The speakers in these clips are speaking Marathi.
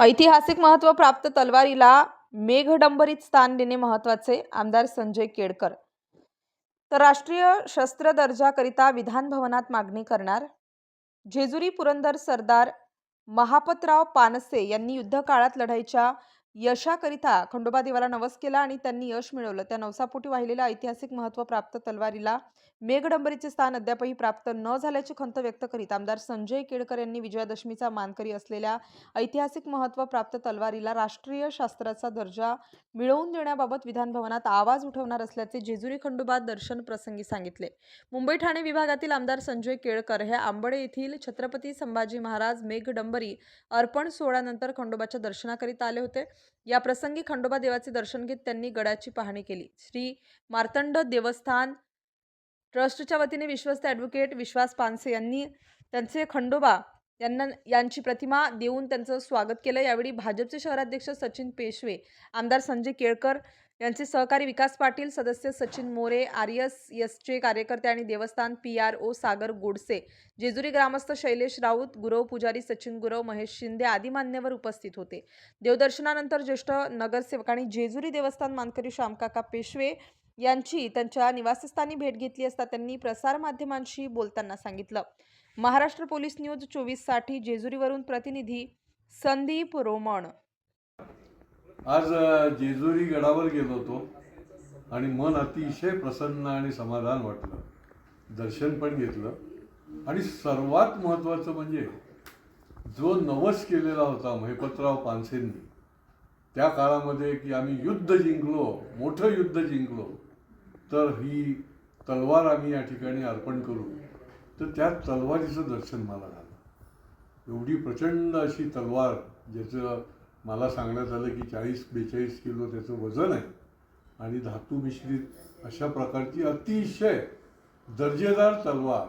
ऐतिहासिक महत्त्व प्राप्त तलवारीला मेघडंबरीत स्थान देणे महत्त्वाचे आमदार संजय केडकर. तर राष्ट्रीय शस्त्र दर्जाकरिता विधान भवनात मागणी करणार जेजुरी पुरंदर सरदार महापतराव पानसे यांनी युद्ध काळात लढाईच्या यशाकरिता खंडोबा देवाला नवस केला आणि त्यांनी यश मिळवलं. त्या नवसापोटी वाहिलेल्या ऐतिहासिक महत्त्व प्राप्त तलवारीला मेघडंबरीचे स्थान अद्यापही प्राप्त न झाल्याची खंत व्यक्त करीत आमदार संजय केळकर यांनी विजयादशमीचा मानकरी असलेल्या ऐतिहासिक महत्त्व प्राप्त तलवारीला राष्ट्रीय शास्त्राचा दर्जा मिळवून देण्याबाबत विधानभवनात आवाज उठवणार असल्याचे जेजुरी खंडोबा दर्शन प्रसंगी सांगितले. मुंबई ठाणे विभागातील आमदार संजय केळकर हे आंबडे येथील छत्रपती संभाजी महाराज मेघडंबरी अर्पण सोहळ्यानंतर खंडोबाच्या दर्शनाकरिता आले होते. या प्रसंगी खंडोबा देवाचे दर्शन घेत त्यांनी गडाची पाहणी केली. श्री मार्तंड देवस्थान ट्रस्टच्या वतीने विश्वस्त ॲडव्होकेट विश्वास पानसे यांनी त्यांचे खंडोबा यांना यांची प्रतिमा देऊन त्यांचं स्वागत केलं. यावेळी भाजपचे शहराध्यक्ष सचिन पेशवे आमदार संजय केळकर यांचे सहकारी विकास पाटील सदस्य सचिन मोरे आर एस एसचे कार्यकर्ते आणि देवस्थान P R O Sagar Godse Jejuri ग्रामस्थ शैलेश राऊत गुरव पुजारी सचिन गुरव महेश शिंदे आदी मान्यवर उपस्थित होते. देवदर्शनानंतर ज्येष्ठ नगरसेवक आणि जेजुरी देवस्थान मानकरी श्यामकाका पेशवे यांची त्यांच्या निवासस्थानी भेट घेतली असता त्यांनी प्रसारमाध्यमांशी बोलताना सांगितलं. महाराष्ट्र पोलीस न्यूज चोवीससाठी जेजुरीवरून प्रतिनिधी संदीप रोमण. आज जेजुरी गडावर गेलो होतो आणि मन अतिशय प्रसन्न आणि समाधान वाटलं. दर्शन पण घेतलं. आणि सर्वात महत्त्वाचं म्हणजे जो नवस केलेला होता महिपतराव पानसेंनी त्या काळामध्ये की आम्ही युद्ध जिंकलो मोठं युद्ध जिंकलो तर ही तलवार आम्ही या ठिकाणी अर्पण करू. तर त्या तलवारीचं दर्शन मला झालं. एवढी प्रचंड अशी तलवार ज्याचं मला सांगण्यात आलं की चाळीस बेचाळीस किलो त्याचं वजन आहे. आणि धातू मिश्रित अशा प्रकारची अतिशय दर्जेदार तलवार.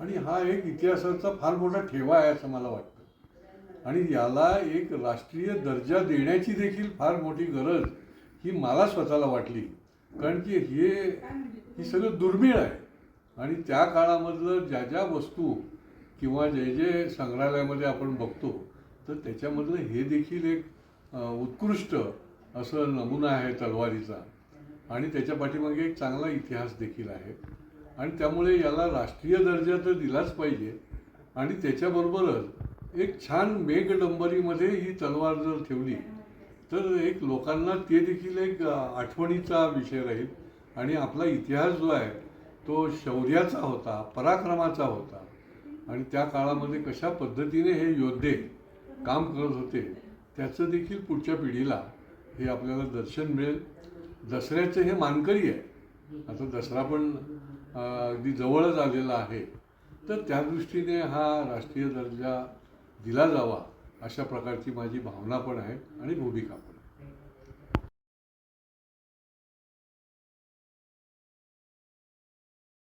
आणि हा एक इतिहासाचा फार मोठा ठेवा आहे असं मला वाटतं. आणि याला एक राष्ट्रीय दर्जा देण्याची देखील फार मोठी गरज ही मला स्वतःला वाटली. कारण की हे ही सगळं दुर्मिळ आहे. आणि त्या काळामधलं ज्या ज्या वस्तू किंवा जे जे संग्रहालयामध्ये आपण बघतो तर त्याच्यामधलं हे देखील एक उत्कृष्ट असं नमुना आहे तलवारीचा. आणि त्याच्या पाठीमागे एक चांगला इतिहास देखील आहे. आणि त्यामुळे याला राष्ट्रीय दर्जा तर दिलाच पाहिजे. आणि त्याच्याबरोबरच एक छान मेघडंबरीमध्ये ही तलवार जर ठेवली तर एक लोकांना ते देखील एक आठवणीचा विषय राहील. आणि आपला इतिहास जो आहे तो शौर्याचा होता पराक्रमाचा होता. आणि त्या काळामध्ये कशा पद्धतीने हे योद्धे काम करत होते त्याचं देखील पुढच्या पिढीला हे आपल्याला दर्शन मिळेल. दसऱ्याचं हे मानकरी आहे. आता दसरा पण अगदी जवळच आलेला आहे. तर त्या दृष्टीने हा राष्ट्रीय दर्जा दिला जावा अशा प्रकारची माझी भावना पण आहे आणि भूमिका पण